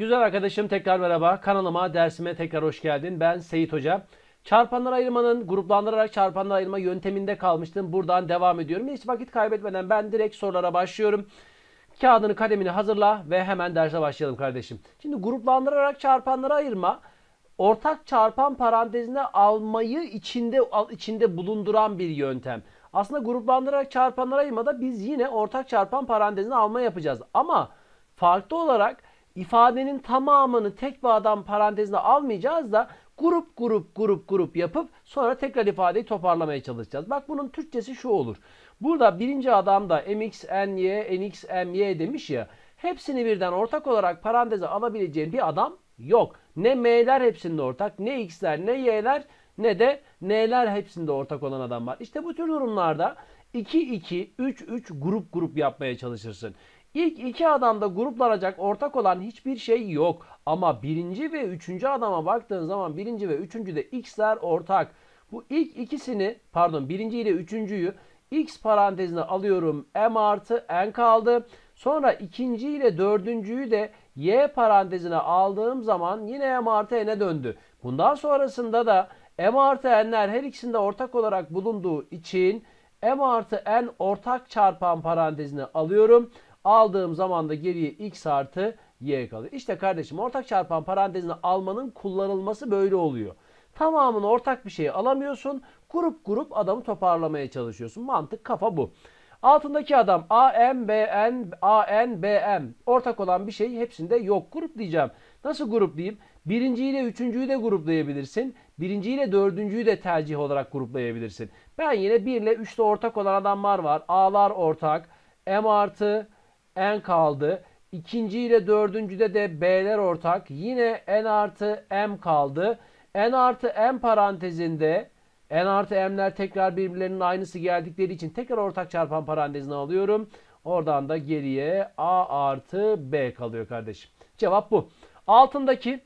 Güzel arkadaşım tekrar merhaba. Kanalıma, dersime tekrar hoş geldin. Ben Seyit Hoca. Çarpanlar ayırmanın gruplandırarak çarpanlar ayırma yönteminde kalmıştım. Buradan devam ediyorum. Hiç vakit kaybetmeden ben direkt sorulara başlıyorum. Kağıdını kalemini hazırla ve hemen derse başlayalım kardeşim. Şimdi gruplandırarak çarpanları ayırma ortak çarpan parantezine almayı içinde içinde bulunduran bir yöntem. Aslında gruplandırarak çarpanlara ayırmada biz yine ortak çarpan parantezine alma yapacağız. Ama farklı olarak ifadenin tamamını tek adam parantezine almayacağız da grup grup grup grup yapıp sonra tekrar ifadeyi toparlamaya çalışacağız. Bak bunun Türkçesi şu olur. Burada birinci adam da mx, ny, nx, my demiş ya. Hepsini birden ortak olarak paranteze alabileceğin bir adam yok. Ne m'ler hepsinde ortak, ne x'ler, ne y'ler ne de n'ler hepsinde ortak olan adam var. İşte bu tür durumlarda 2-2, 3-3 grup grup yapmaya çalışırsın. İlk iki adamda gruplanacak ortak olan hiçbir şey yok. Ama birinci ve üçüncü adama baktığın zaman birinci ve üçüncü de x'ler ortak. Bu ilk ikisini pardon birinci ile üçüncüyü x parantezine alıyorum m artı n kaldı. Sonra ikinci ile dördüncüyü de y parantezine aldığım zaman yine m artı n'e döndü. Bundan sonrasında da m artı n'ler her ikisinde ortak olarak bulunduğu için m artı n ortak çarpan parantezine alıyorum. Aldığım zaman da geriye x artı y kalıyor. İşte kardeşim ortak çarpan parantezine almanın kullanılması böyle oluyor. Tamamını ortak bir şey alamıyorsun. Grup grup adamı toparlamaya çalışıyorsun. Mantık kafa bu. Altındaki adam A, M, B, N, A, N, B, M. Ortak olan bir şey hepsinde yok. Grup diyeceğim. Nasıl gruplayayım? Birinci ile üçüncüyü de gruplayabilirsin. Birinci ile dördüncüyü de tercih olarak gruplayabilirsin. Ben yine 1 ile 3'te ortak olan adamlar var. A'lar ortak. M artı N kaldı. İkinci ile dördüncüde de B'ler ortak. Yine N artı M kaldı. N artı M parantezinde N artı M'ler tekrar birbirlerinin aynısı geldikleri için tekrar ortak çarpan parantezine alıyorum. Oradan da geriye A artı B kalıyor kardeşim. Cevap bu. Altındaki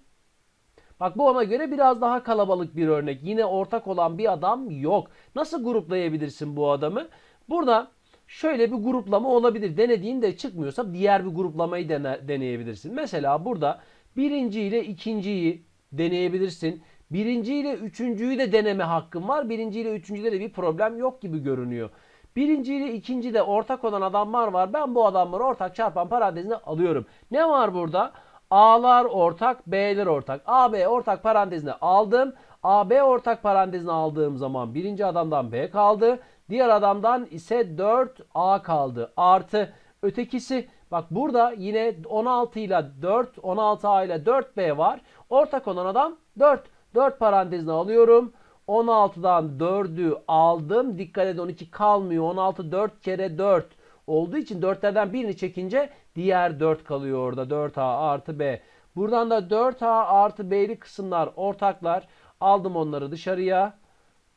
Bak bu ona göre biraz daha kalabalık bir örnek. Yine ortak olan bir adam yok. Nasıl gruplayabilirsin bu adamı? Burada şöyle bir gruplama olabilir. Denediğin de çıkmıyorsa diğer bir gruplamayı dene, deneyebilirsin. Mesela burada birinci ile ikinciyi deneyebilirsin. Birinci ile üçüncüyü de deneme hakkın var. Birinci ile üçüncüde de bir problem yok gibi görünüyor. Birinci ile ikinci de ortak olan adamlar var. Ben bu adamları ortak çarpan parantezine alıyorum. Ne var burada? A'lar ortak, B'ler ortak. AB ortak parantezine aldım. AB ortak parantezine aldığım zaman birinci adamdan B kaldı. Diğer adamdan ise 4A kaldı. Artı ötekisi bak burada yine 16 ile 4, 16A ile 4B var. Ortak olan adam 4. 4 parantezine alıyorum. 16'dan 4'ü aldım. Dikkat edin 12 kalmıyor. 16 4 kere 4 olduğu için 4'lerden birini çekince diğer 4 kalıyor orada. 4A artı B. Buradan da 4A artı B'li kısımlar ortaklar. Aldım onları dışarıya.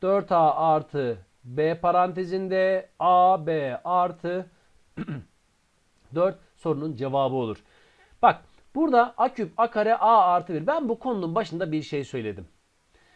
4A artı B parantezinde A, B artı 4 sorunun cevabı olur. Bak burada A küp A kare A artı 1. Ben bu konunun başında bir şey söyledim.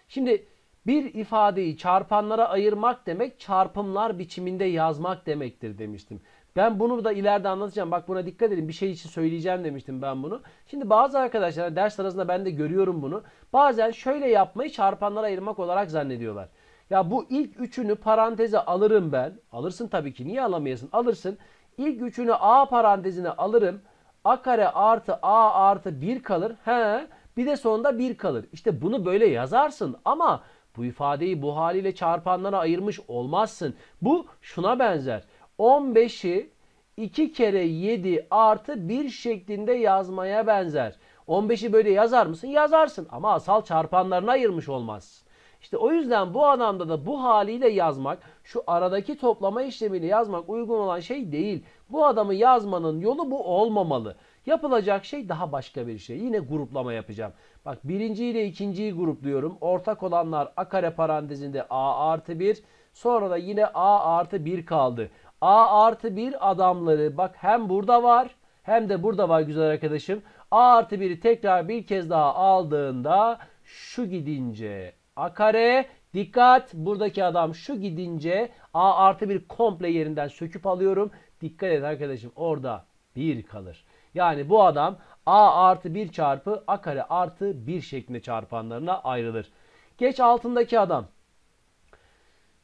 Şimdi bir ifadeyi çarpanlara ayırmak demek çarpımlar biçiminde yazmak demektir demiştim. Ben bunu da ileride anlatacağım. Bak buna dikkat edin. Bir şey için söyleyeceğim demiştim ben bunu. Şimdi bazı arkadaşlar ders arasında ben de görüyorum bunu. Bazen şöyle yapmayı çarpanlara ayırmak olarak zannediyorlar. Ya bu ilk üçünü paranteze alırım ben. Alırsın tabii ki. Niye alamayasın? Alırsın. İlk üçünü A parantezine alırım. A kare artı A artı 1 kalır. He. Bir de sonunda 1 kalır. İşte bunu böyle yazarsın ama bu ifadeyi bu haliyle çarpanlara ayırmış olmazsın. Bu şuna benzer. 15'i 2 kere 7 artı 1 şeklinde yazmaya benzer. 15'i böyle yazar mısın? Yazarsın ama asal çarpanlarına ayırmış olmazsın. İşte o yüzden bu anlamda da bu haliyle yazmak, şu aradaki toplama işlemiyle yazmak uygun olan şey değil. Bu adamı yazmanın yolu bu olmamalı. Yapılacak şey daha başka bir şey. Yine gruplama yapacağım. Bak birinci ile ikinciyi grupluyorum. Ortak olanlar a kare parantezinde a artı 1. Sonra da yine a artı 1 kaldı. a artı 1 adamları bak hem burada var hem de burada var güzel arkadaşım. a artı 1'i tekrar bir kez daha aldığında şu gidince a kare dikkat buradaki adam şu gidince a artı 1 komple yerinden söküp alıyorum. Dikkat et arkadaşım orada 1 kalır. Yani bu adam a artı 1 çarpı a kare artı 1 şeklinde çarpanlarına ayrılır. Geç altındaki adam.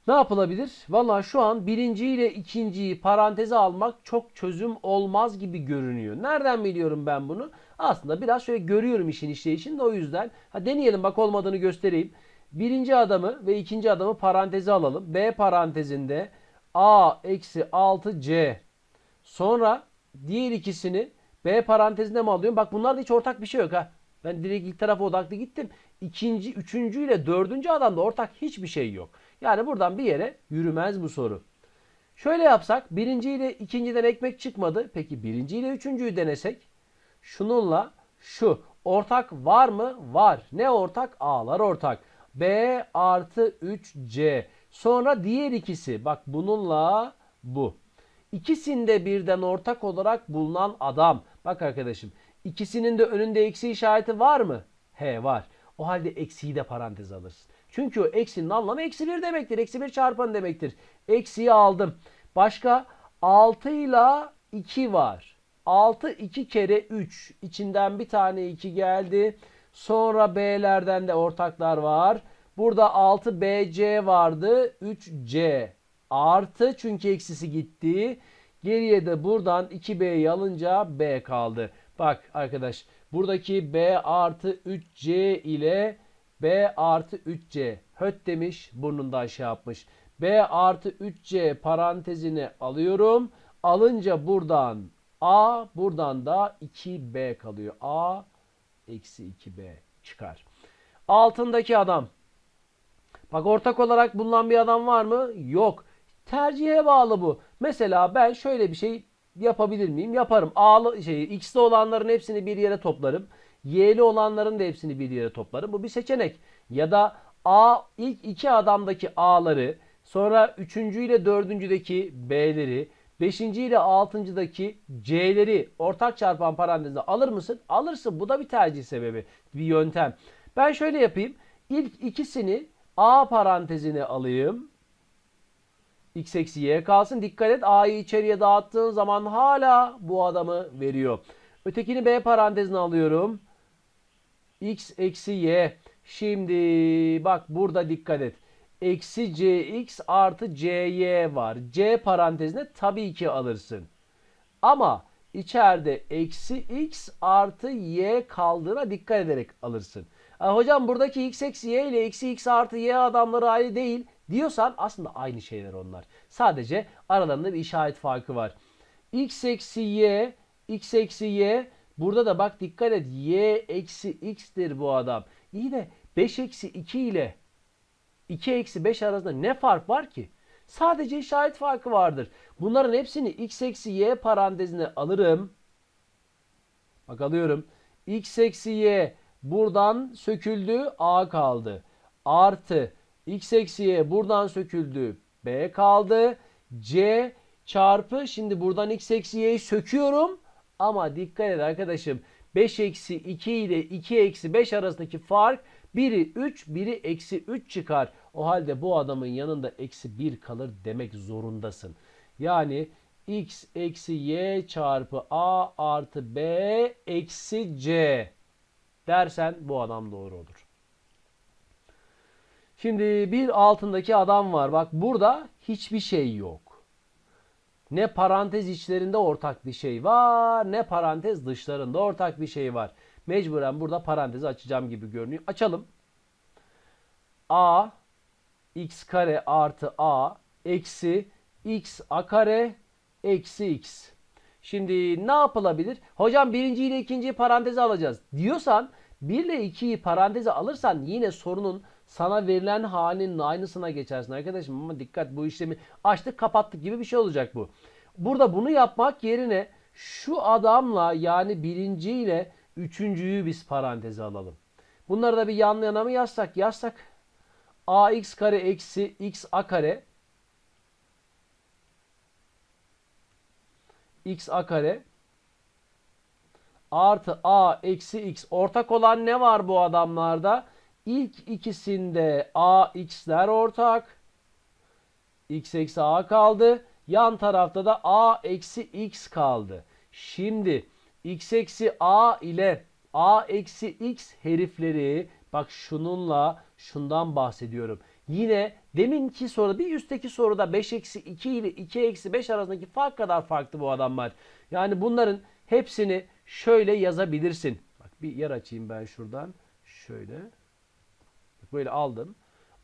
Ne yapılabilir? Valla şu an birinci ile ikinciyi paranteze almak çok çözüm olmaz gibi görünüyor. Nereden biliyorum ben bunu? Aslında biraz şöyle görüyorum işin işleyişini de o yüzden. Ha, deneyelim bak olmadığını göstereyim. Birinci adamı ve ikinci adamı paranteze alalım. B parantezinde A eksi 6C. Sonra diğer ikisini B parantezinde mi alıyorum? Bak bunlarda hiç ortak bir şey yok ha. Ben direkt ilk tarafa odaklı gittim. İkinci, üçüncü ile dördüncü adamda ortak hiçbir şey yok. Yani buradan bir yere yürümez bu soru. Şöyle yapsak birinci ile ikinciden ekmek çıkmadı. Peki birinci ile üçüncüyü denesek. Şununla şu ortak var mı? Var. Ne ortak? A'lar ortak. B artı 3C. Sonra diğer ikisi. Bak bununla bu. İkisinde birden ortak olarak bulunan adam. Bak arkadaşım. ikisinin de önünde eksi işareti var mı? He var. O halde eksiyi de parantez alırsın. Çünkü o eksinin anlamı eksi 1 demektir. Eksi 1 çarpanı demektir. Eksiyi aldım. Başka 6 ile 2 var. 6 2 kere 3. İçinden bir tane 2 geldi. Sonra B'lerden de ortaklar var. Burada 6 BC vardı. 3C artı çünkü eksisi gitti. Geriye de buradan 2B'yi alınca B kaldı. Bak arkadaş buradaki B artı 3C ile B artı 3C höt demiş burnundan şey yapmış. B artı 3C parantezini alıyorum. Alınca buradan A buradan da 2B kalıyor. A eksi 2B çıkar. Altındaki adam. Bak ortak olarak bulunan bir adam var mı? Yok. Tercihe bağlı bu. Mesela ben şöyle bir şey yapabilir miyim? Yaparım. A'lı şey X'li olanların hepsini bir yere toplarım. Y'li olanların da hepsini bir yere toplarım. Bu bir seçenek. Ya da A ilk iki adamdaki A'ları, sonra üçüncü ile dördüncüdeki B'leri, beşinci ile altıncıdaki C'leri ortak çarpan parantezine alır mısın? Alırsın. Bu da bir tercih sebebi. Bir yöntem. Ben şöyle yapayım. İlk ikisini A parantezine alayım. X eksi Y kalsın. Dikkat et A'yı içeriye dağıttığın zaman hala bu adamı veriyor. Ötekini B parantezine alıyorum. X eksi Y. Şimdi bak burada dikkat et. Eksi Cx artı Cy var. C parantezine tabii ki alırsın. Ama içeride eksi x artı y kaldığına dikkat ederek alırsın. Ha, hocam buradaki x eksi y ile eksi x artı y adamları aynı değil diyorsan aslında aynı şeyler onlar. Sadece aralarında bir işaret farkı var. x eksi y, x eksi y burada da bak dikkat et y eksi x'tir bu adam. İyi de 5 eksi 2 ile 2 eksi 5 arasında ne fark var ki? Sadece işaret farkı vardır. Bunların hepsini x eksi y parantezine alırım. Bak alıyorum. x eksi y buradan söküldü a kaldı. Artı x eksi y buradan söküldü b kaldı. c çarpı şimdi buradan x eksi y'yi söküyorum. Ama dikkat et arkadaşım. 5 eksi 2 ile 2 eksi 5 arasındaki fark biri 3 biri eksi 3 çıkar. O halde bu adamın yanında eksi 1 kalır demek zorundasın. Yani x eksi y çarpı a artı b eksi c dersen bu adam doğru olur. Şimdi bir altındaki adam var. Bak burada hiçbir şey yok. Ne parantez içlerinde ortak bir şey var ne parantez dışlarında ortak bir şey var. Mecburen burada parantezi açacağım gibi görünüyor. Açalım. a x kare artı a eksi x a kare eksi x. Şimdi ne yapılabilir? Hocam birinci ile ikinciyi paranteze alacağız diyorsan 1 ile 2'yi paranteze alırsan yine sorunun sana verilen halinin aynısına geçersin arkadaşım. Ama dikkat bu işlemi açtık kapattık gibi bir şey olacak bu. Burada bunu yapmak yerine şu adamla yani birinci ile üçüncüyü biz paranteze alalım. Bunları da bir yan yana mı yazsak? Yazsak ax kare eksi x a kare x a kare artı a eksi x ortak olan ne var bu adamlarda? İlk ikisinde a x'ler ortak. x eksi a kaldı. Yan tarafta da a eksi x kaldı. Şimdi x eksi a ile a eksi x herifleri bak şununla şundan bahsediyorum. Yine deminki soruda bir üstteki soruda 5 eksi 2 ile 2 eksi 5 arasındaki fark kadar farklı bu adamlar. Yani bunların hepsini şöyle yazabilirsin. Bak bir yer açayım ben şuradan. Şöyle. Böyle aldım.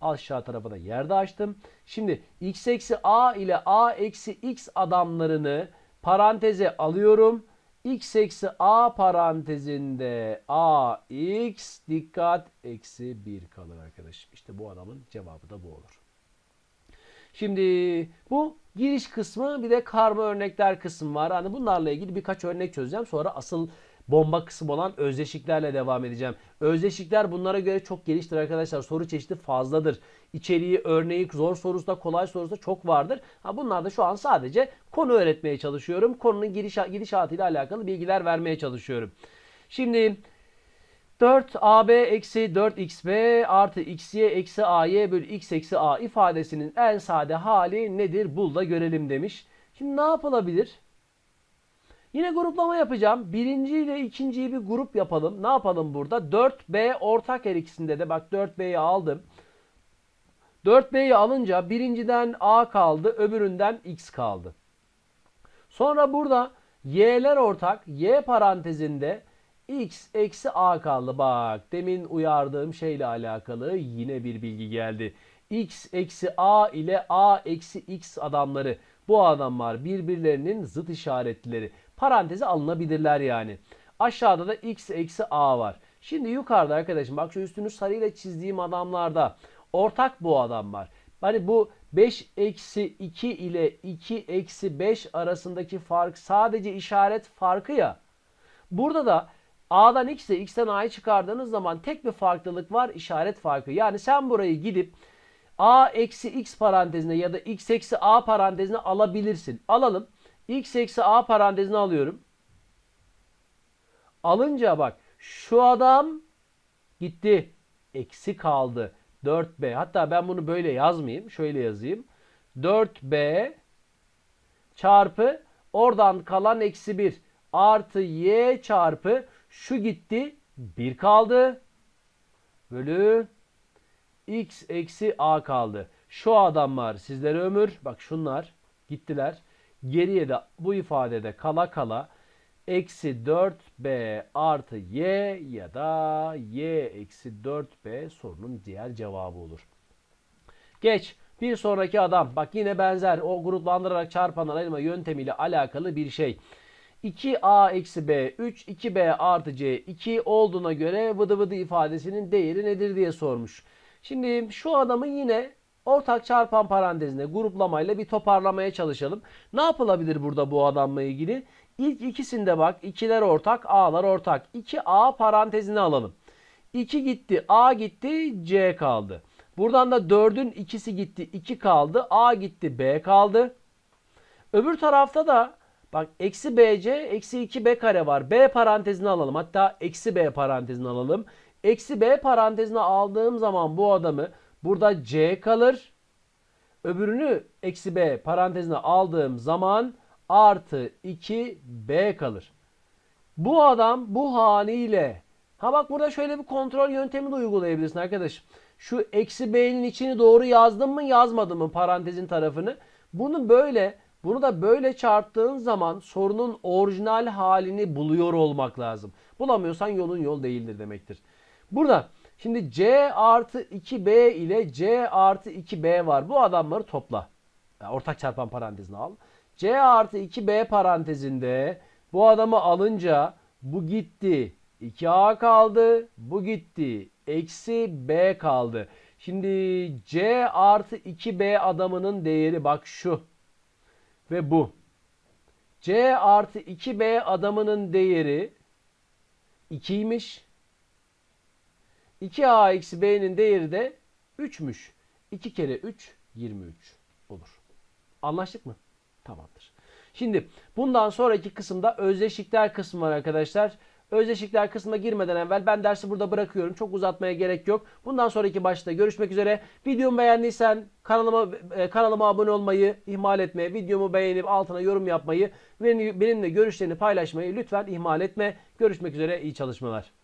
Aşağı tarafa da yerde açtım. Şimdi x eksi a ile a eksi x adamlarını paranteze alıyorum. X eksi a parantezinde a x dikkat eksi 1 kalır arkadaşım. İşte bu adamın cevabı da bu olur. Şimdi bu giriş kısmı bir de karma örnekler kısmı var. Hani bunlarla ilgili birkaç örnek çözeceğim. Sonra asıl bomba kısım olan özdeşiklerle devam edeceğim. Özdeşikler bunlara göre çok geniştir arkadaşlar. Soru çeşidi fazladır. İçeriği, örneği zor sorusu da kolay sorusu da çok vardır. Ha bunlar da şu an sadece konu öğretmeye çalışıyorum. Konunun giriş, gidişatıyla alakalı bilgiler vermeye çalışıyorum. Şimdi 4ab eksi 4xb artı xy eksi ay bölü x eksi a ifadesinin en sade hali nedir? Bul da görelim demiş. Şimdi ne yapılabilir? Yine gruplama yapacağım. Birinci ile ikinciyi bir grup yapalım. Ne yapalım burada? 4b ortak her ikisinde de bak 4b'yi aldım. 4b'yi alınca birinciden a kaldı, öbüründen x kaldı. Sonra burada y'ler ortak. y parantezinde x eksi a kaldı. Bak demin uyardığım şeyle alakalı yine bir bilgi geldi. x eksi a ile a eksi x adamları. Bu adamlar birbirlerinin zıt işaretleri. Paranteze alınabilirler yani. Aşağıda da x eksi a var. Şimdi yukarıda arkadaşım bak şu üstünü sarıyla çizdiğim adamlarda ortak bu adamlar. Hani bu 5 eksi 2 ile 2 eksi 5 arasındaki fark sadece işaret farkı ya. Burada da A'dan X'e X'ten A'yı çıkardığınız zaman tek bir farklılık var işaret farkı. Yani sen burayı gidip A eksi X parantezine ya da X eksi A parantezine alabilirsin. Alalım. X eksi A parantezine alıyorum. Alınca bak şu adam gitti. Eksi kaldı. 4B. Hatta ben bunu böyle yazmayayım. Şöyle yazayım. 4B çarpı oradan kalan eksi 1 artı y çarpı şu gitti 1 kaldı bölü x eksi a kaldı. Şu adamlar sizlere ömür. Bak şunlar gittiler. Geriye de bu ifadede kala kala eksi 4b artı y ya da y eksi 4b sorunun diğer cevabı olur. Geç. Bir sonraki adam. Bak yine benzer o gruplandırarak çarpanlar ayırma yöntemiyle alakalı bir şey. 2a eksi b 3 2b artı c 2 olduğuna göre vıdı vıdı ifadesinin değeri nedir diye sormuş. Şimdi şu adamı yine ortak çarpan parantezine gruplamayla bir toparlamaya çalışalım. Ne yapılabilir burada bu adamla ilgili? İlk ikisinde bak ikiler ortak a'lar ortak. 2a parantezine alalım. 2 gitti a gitti c kaldı. Buradan da 4'ün ikisi gitti 2 kaldı a gitti b kaldı. Öbür tarafta da Bak eksi bc eksi 2b kare var. b parantezini alalım. Hatta eksi b parantezini alalım. Eksi b parantezine aldığım zaman bu adamı burada c kalır. Öbürünü eksi b parantezine aldığım zaman artı 2b kalır. Bu adam bu haliyle ha bak burada şöyle bir kontrol yöntemi de uygulayabilirsin arkadaşım. Şu eksi b'nin içini doğru yazdım mı yazmadım mı parantezin tarafını. Bunu böyle bunu da böyle çarptığın zaman sorunun orijinal halini buluyor olmak lazım. Bulamıyorsan yolun yol değildir demektir. Burada şimdi C artı 2B ile C artı 2B var. Bu adamları topla. Yani ortak çarpan parantezine al. C artı 2B parantezinde bu adamı alınca bu gitti. 2A kaldı. Bu gitti. Eksi B kaldı. Şimdi C artı 2B adamının değeri bak şu ve bu. C artı 2B adamının değeri 2'ymiş. 2A eksi B'nin değeri de 3'müş. 2 kere 3 23 olur. Anlaştık mı? Tamamdır. Şimdi bundan sonraki kısımda özdeşlikler kısmı var arkadaşlar. Özdeşikler kısmına girmeden evvel ben dersi burada bırakıyorum. Çok uzatmaya gerek yok. Bundan sonraki başta görüşmek üzere. Videomu beğendiysen kanalıma e, kanalıma abone olmayı ihmal etme. Videomu beğenip altına yorum yapmayı, benimle görüşlerini paylaşmayı lütfen ihmal etme. Görüşmek üzere. iyi çalışmalar.